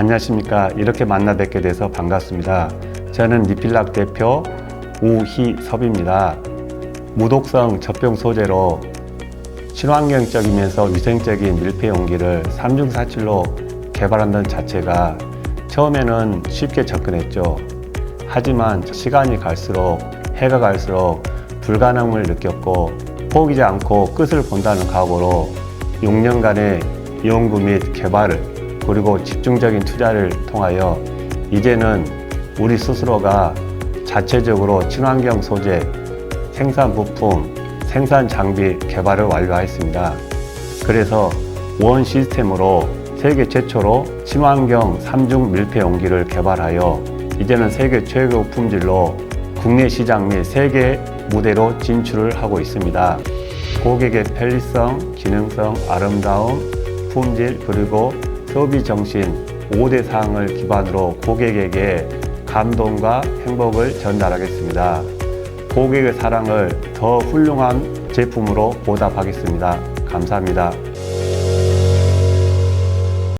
안녕하십니까. 이렇게 만나 뵙게 돼서 반갑습니다. 저는 니필락 대표 우희섭입니다. 무독성 젖병 소재로 친환경적이면서 위생적인 밀폐 용기를 삼중사칠로 개발한다는 자체가 처음에는 쉽게 접근했죠. 하지만 시간이 갈수록 해가 갈수록 불가능을 느꼈고 포기지 않고 끝을 본다는 각오로 6년간의 연구 및 개발을 그리고 집중적인 투자를 통하여 이제는 우리 스스로가 자체적으로 친환경 소재, 생산 부품, 생산 장비 개발을 완료하였습니다. 그래서 원 시스템으로 세계 최초로 친환경 3중 밀폐 용기를 개발하여 이제는 세계 최고 품질로 국내 시장 및 세계 무대로 진출을 하고 있습니다. 고객의 편리성, 기능성, 아름다움, 품질 그리고 소비 정신 5대 사항을 기반으로 고객에게 감동과 행복을 전달하겠습니다. 고객의 사랑을 더 훌륭한 제품으로 보답하겠습니다. 감사합니다.